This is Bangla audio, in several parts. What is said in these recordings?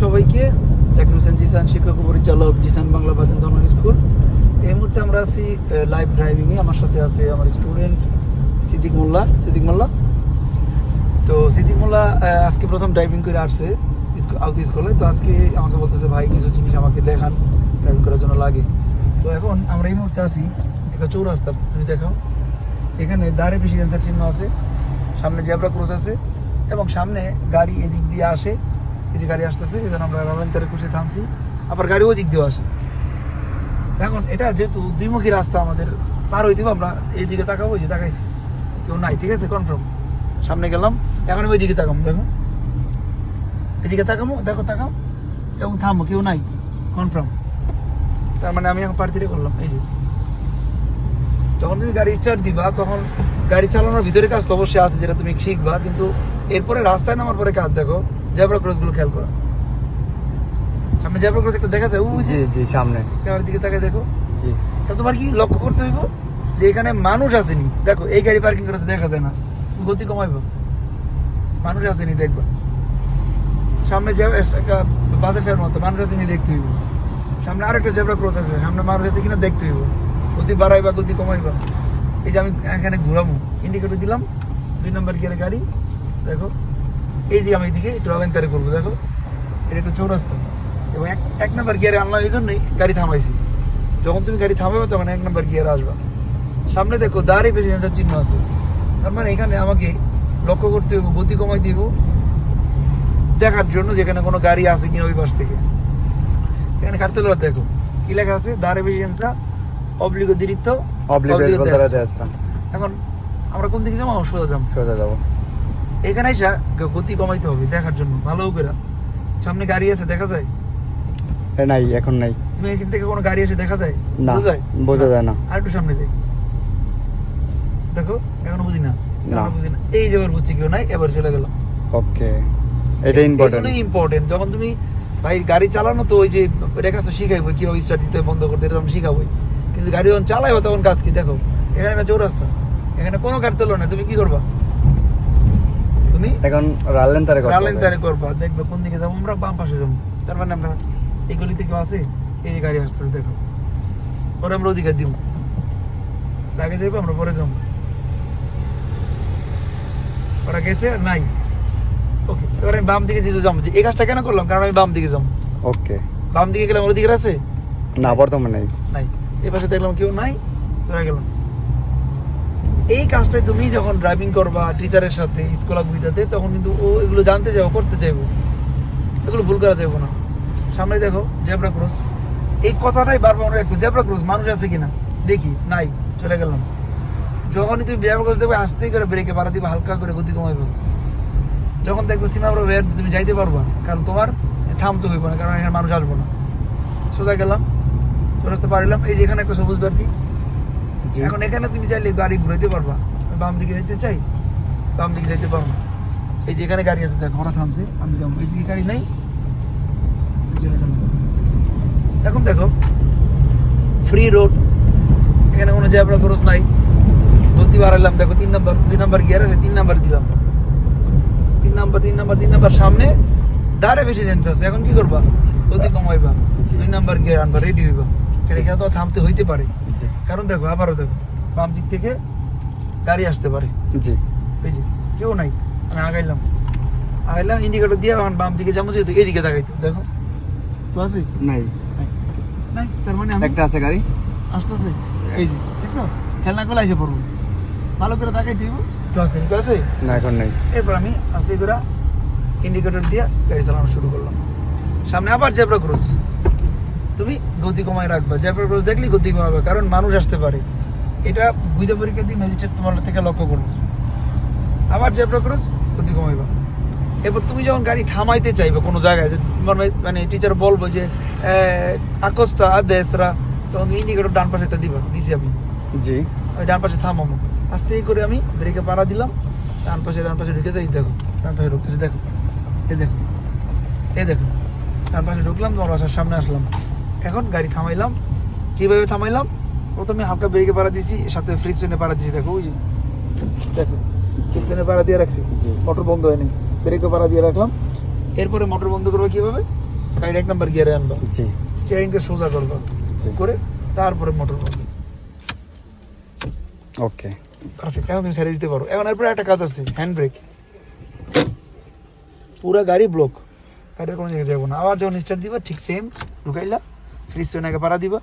সবাইকে, জাকির হোসেন জিসান, শিক্ষক পরিচালক জিসান বাংলা বাদন ধর্মের স্কুল। এই মুহূর্তে আমরা আছি লাইভ ড্রাইভিং এ। আমার সাথে আছে আমার স্টুডেন্ট সিদ্দিক মোল্লা। সিদ্দিক মোল্লা? তো সিদ্দিক মোল্লা আজকে প্রথম ড্রাইভিং করে আসছে আউট স্কুলে। তো আজকে আমাকে বলতেছে, ভাই, কিছু জিনিস আমাকে দেখান ড্রাইভিং করার জন্য লাগে। তো এখন আমরা এই মুহূর্তে আছি একটা চৌরাস্তা। তুমি দেখাও। এখানে দাঁড়ে বেশি ক্যান্সার চিহ্ন আছে। সামনে জেব্রা ক্রস আছে এবং সামনে গাড়ি এদিক দিয়ে আসে। যে গাড়ি আসতেছে, এই জন্য আমরা রলেন্টারে কুশে থামছি। আবার গাড়ি ওদিক দিয়েও আসে। এখন এটা যেহেতু দুইমুখী রাস্তা আমাদের, পার হইতে আমরা এই দিকে তাকাবো যে তাকাইছি। কেউ নাই, ঠিক আছে? কনফার্ম সামনে গেলাম, এখন ওই দিকে তাকাবো, দেখো। এদিকে তাকাবো, দেখো, তাকাও। এবং থামো, কেউ নাই। কনফার্ম তার মানে আমি এখন পার্টিতে করলাম, এই যে। যখন তুমি গাড়ি স্টার্ট দিবা, তখন গাড়ি চালানোর ভিতরে কাজ তো অবশ্যই আছে, যেটা তুমি শিখবা। কিন্তু এরপরে রাস্তায় নামার পরে কাজ দেখো জেব্রা ক্রসগুলো খেয়াল করো। সামনে জেব্রা ক্রস একটা দেখা যায় যে জি জি সামনে। ক্যামেরার দিকে তাকায় দেখো। জি। তা তোমার কি লক্ষ্য করতে হইব? যে এখানে মানুষ আসেনি। দেখো এই গাড়ি পার্কিং করেছে দেখা যায় না। গতি কমাইব। মানুষ আসেনি দেখবা। সামনে যে একটা বাসে ফের মতো মানুষ আসেনি দেখতে হইব। সামনে আরেকটা জেব্রা ক্রস আছে সামনে মানুষ আছে কিনা দেখতে হইব। গতি বাড়াইবা গতি কমাইবা। এই যে আমি এখানে ঘুরাবো ইন্ডিকেটর দিলাম। দুই নম্বর গিয়ারে গাড়ি দেখো। এই যে আমি এদিকে একটু অলেন্টারে করব দেখো। এটা একটা চৌরাস্তা। এবং এক এক নম্বর গিয়ারে আনলাম এই জন্যই গাড়ি থামাইছি। যখন তুমি গাড়ি থামাবে তখন এক নাম্বার গিয়ার আসবা। সামনে দেখো দাঁড়িয়ে বেশি চিহ্ন আছে। তার মানে এখানে আমাকে লক্ষ্য করতে হবে গতি কমাই দিব দেখার জন্য যেখানে কোনো গাড়ি আছে কিনা ওই পাশ থেকে। এখানে কাটতে দেখো কি লেখা আছে? দাঁড়ে বেশি অবলিগ আসলাম। এখন আমরা কোন দিকে যাব? সোজা যাব। সোজা যাব। এখানে এসে গতি কমাইতে হবে দেখার জন্য ভালো করে সামনে গাড়ি আছে দেখা যায়? নাই এখন নাই। তুমি এখান থেকে কোনো গাড়ি এসে দেখা যায়? না বোঝা যায়? না আর একটু সামনে যাই। দেখো এখনও বুঝি না না। বুঝি না। এই যে এবার বুঝছি কেউ নাই এবার চলে গেল ওকে এটা ইম্পর্টেন্ট ইম্পর্টেন্ট যখন তুমি ভাই গাড়ি চালানো তো ওই যে কাজ তো শিখাইবো কীভাবে স্টার্ট দিতে বন্ধ করতে শিখাবোই। কিন্তু গাড়ি যখন চালাইবো তখন কাজ কি? দেখো এখানে একটা চৌরাস্তা এখানে কোনো গাড়ি তোলো না তুমি কি করবা? তুমি? এখন রালেন তারে কথা রালেন তারে করবা। দেখবে কোন দিকে যাব আমরা বাম পাশে যাব। তার মানে আমরা এই গলিতে কেউ আছে এই যে গাড়ি আসতেছে দেখো। পরে আমরা ওদিকে দিব। আগে যাইবো আমরা পরে যাব। ওরা গেছে নাই। ওকে এবার আমি বাম দিকে যেহেতু যাব। যে এই কাজটা কেন করলাম? কারণ আমি বাম দিকে যাব। ওকে বাম দিকে গেলাম ওর দিকে আছে? না বর্তমানে নাই। নাই। এই পাশে দেখলাম কেউ নাই চলে গেলাম। এই কাজটাই তুমি যখন ড্রাইভিং করবা টিচারের সাথে স্কুল বুঝাতে তখন কিন্তু ও এগুলো জানতে চাইব, করতে চাইব। এগুলো ভুল করা যাইবো না। সামনে দেখো জেব্রা ক্রস এই কথাটাই বারবার মনে রাখতো জেব্রা ক্রস মানুষ আছে কিনা? দেখি, নাই, চলে গেলাম। যখনই তুমি জেব্রা ক্রস দেখবে আস্তে করে ব্রেকে বাড়া দিবে, হালকা করে গতি কমাইবে। যখন দেখব সীমা বের তুমি যাইতে পারবা কারণ তোমার থামতে হইব না, কারণ এখানে মানুষ আসব না। সোজা গেলাম চৌরাস্তা পারিলাম, এই যে এখানে একটা সবুজ জি এখন এখানে তুমি চাইলে গাড়ি ঘুরাইতে পারবা। বাম দিকে যেতে চাই, বাম দিকে যেতে পারব। এই যে এখানে গাড়ি আছে, দেখো ওরা থামছে, আমি যাব। এই দিকে গাড়ি নেই। এখন দেখো ফ্রি রোড এখানে কোনো জ্যাবরা খরচ নাই। গতি বাড়াইলাম দেখো, তিন নাম্বার, দুই নাম্বার গিয়ার আছে, তিন নাম্বার দিলাম। তিন নাম্বার তিন নাম্বার তিন নাম্বার সামনে, দাঁড়ে বেশি জানতে আছে। এখন কি করবা? গতি কমাইবা। দুই নাম্বার গিয়ার আনবা রেডি হইবা। এটা এখানে তো থামতে হইতে পারে? কারণ দেখো আবারও দেখো বাম দিক থেকে গাড়ি আসতে পারে। জি। যে কেউ নাই। আমি আগাইলাম। আগাইলাম ইন্ডিকেটর দিয়ে এখন বাম দিকে যাব যেহেতু এইদিকে তাকাইতো দেখো তো আছে? নাই। নাই। নাই তার মানে একটা আছে গাড়ি? আসতেছে। এই যে দেখছ? খেলনা গুলো এসে পড়ব। ভালো করে তাকাই দিব তো আছে তো আছে? না এখন নাই। এরপর আমি আস্তে করে ইন্ডিকেটর দিয়ে গাড়ি চালানো শুরু করলাম। সামনে আবার জেব্রা ক্রস তুমি গতি কমায় রাখবা জেব্রা ক্রস দেখলেই গতি কমাবে কারণ মানুষ আসতে পারে। এটা বুঝতে পরীক্ষা দিয়ে ম্যাজিস্ট্রেট তোমার থেকে লক্ষ্য করবে। আবার জেব্রা ক্রস গতি কমাইবা। এরপর তুমি যখন গাড়ি থামাইতে চাইবে কোনো জায়গায় যে তোমার মানে টিচার বলব যে আকস্তা আদেসরা তখন তুমি ইন্ডিকেটর ডান পাশেটা দিবা দিছি আমি। জি। আমি ডান পাশে থামাবো। আস্তে করে আমি ব্রেকে পাড়া দিলাম ডান পাশে ডান পাশে ঢুকে যাই দেখো ডান পাশে ঢুকতেছে দেখো। এ দেখো এ দেখো ডান পাশে ঢুকলাম তোমার বাসার সামনে আসলাম। এখন গাড়ি থামাইলাম। কীভাবে থামাইলাম? প্রথমে হালকা ব্রেকে পাড়া দিছি সাথে ফ্রিজ ট্রেনে পাড়া দিছি দেখো ওই যে। দেখো ফ্রিজ ট্রেনে পাড়া দিয়ে রাখছি। মোটর বন্ধ হয়নি ব্রেকে পাড়া দিয়ে রাখলাম। এরপরে মোটর বন্ধ করব কীভাবে? গাড়ি এক নাম্বার গিয়ারে আনবা। স্টিয়ারিংকে সোজা করবা। করে তারপরে মোটর বন্ধ। ওকে। পারফেক্ট এখন তুমি ছেড়ে দিতে পারো। এখন এরপরে একটা কাজ আছে হ্যান্ড ব্রেক পুরো গাড়ি ব্লক গাড়ির কোনো জায়গায় যাব না। আবার যখন স্টার্ট দিবা ঠিক সেম ঢুকাইলা। ফ্রিজ আগে পাড়া দিবা?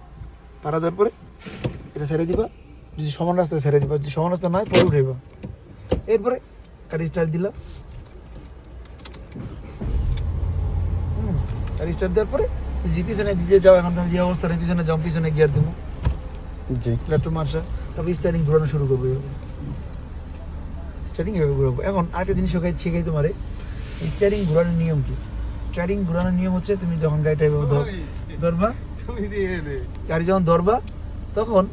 পাড়া দেওয়ার পরে এটা ছেড়ে দিবা। যদি সমান রাস্তায় ছেড়ে দিবা যদি সমান রাস্তা নয় পরে উঠাইবা। এরপরে গাড়ি স্টার্ট দিলা। গাড়ি স্টার্ট দেওয়ার পরে যদি পিছনে দিতে যাও এখন তুমি যে অবস্থানে পিছনে যাও পিছনে গিয়ার দেবো জি। ল্যাপটপ মার্শা তারপর স্টার্টিং ঘোরানো শুরু করব স্টার্টিং এভাবে ঘোরাবো। এখন আরেকটা জিনিস শেখাই শেখাই তোমারে। স্টার্টিং ঘোরানোর নিয়ম কি? স্টার্টিং ঘোরানোর নিয়ম হচ্ছে তুমি যখন গাড়িটা এভাবে ধরবা গাড়ি যখন ধরবা তখন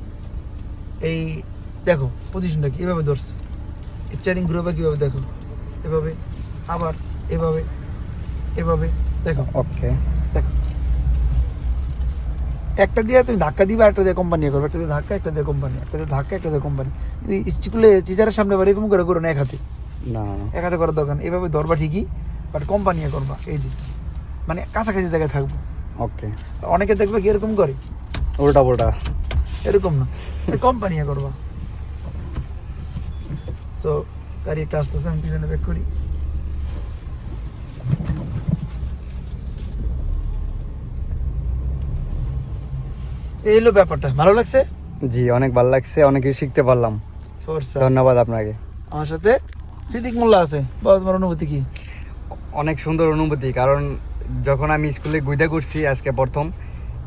এই দেখো পজিশনটা কি? এভাবে ধরছে। স্টার্টিং ঘুরাবা কীভাবে দেখো? এভাবে আবার এভাবে এভাবে দেখো। ওকে দেখো। একটা দিয়ে তুমি ধাক্কা দিবা একটা দিয়ে কোম্পানি করবে। একটা দিয়ে ধাক্কা একটা দিয়ে কোম্পানি একটা দিয়ে ধাক্কা একটা দিয়ে কোম্পানি স্কুলে টিচারের সামনে আবার এরকম করে করো না এক হাতে? না। না এক হাতে করার দরকার নেই। এভাবে ধরবা ঠিকই বাট কোম্পানি করবা। এই যে মানে কাছাকাছি জায়গায় থাকব। ওকে অনেকে দেখবে কি এরকম করে? উল্টা পুল্টা। এরকম না। কোম্পানি করবা। সো গাড়ি একটা আসতেছে আমি পিছনে ব্যাক করি। এই হলো ব্যাপারটা। ভালো লাগছে? জি অনেক ভালো লাগছে অনেক কিছু শিখতে পারলাম। ধন্যবাদ আপনাকে। আমার সাথে সিদ্দিক মোল্লা আছে। বল তোমার অনুভূতি কি? অনেক সুন্দর অনুভূতি, কারণ যখন আমি স্কুলে গুইদা করছি আজকে প্রথম,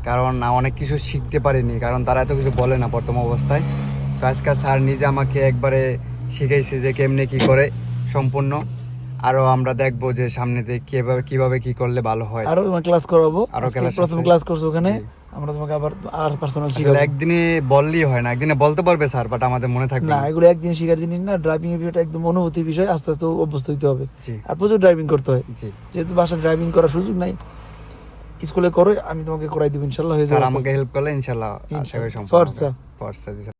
কারণ অনেক কিছু শিখতে পারিনি, কারণ তারা এত কিছু বলে না প্রথম অবস্থায়। তো আজকে স্যার নিজে আমাকে একবারে শিখাইছে যে কেমনে কি করে সম্পূর্ণ। আরও আমরা দেখব যে সামনেতে কীভাবে কীভাবে কি করলে ভালো হয়। আরও তোমার ক্লাস করাবো। আরও class প্রথম ক্লাস করছ ওখানে। আমরা তোমাকে আবার আর পার্সোনাল শিখাবো। একদিনে বললেই হয় না একদিনে বলতে পারবে স্যার বাট আমাদের মনে থাকবে না। এগুলো একদিন শিখার জিনিস না ড্রাইভিং এর বিষয়টা একদম অনুভূতির বিষয় আস্তে আস্তে অভ্যস্ত হবে। আর প্রচুর ড্রাইভিং করতে হয়। যেহেতু বাসায় ড্রাইভিং করার সুযোগ নাই স্কুলে করো আমি তোমাকে করাই দেবো ইনশাল্লাহ হয়ে স্যার যাবে আমাকে হেল্প করলে ইনশাল্লাহ আশা করি সম্ভব ফর্সা।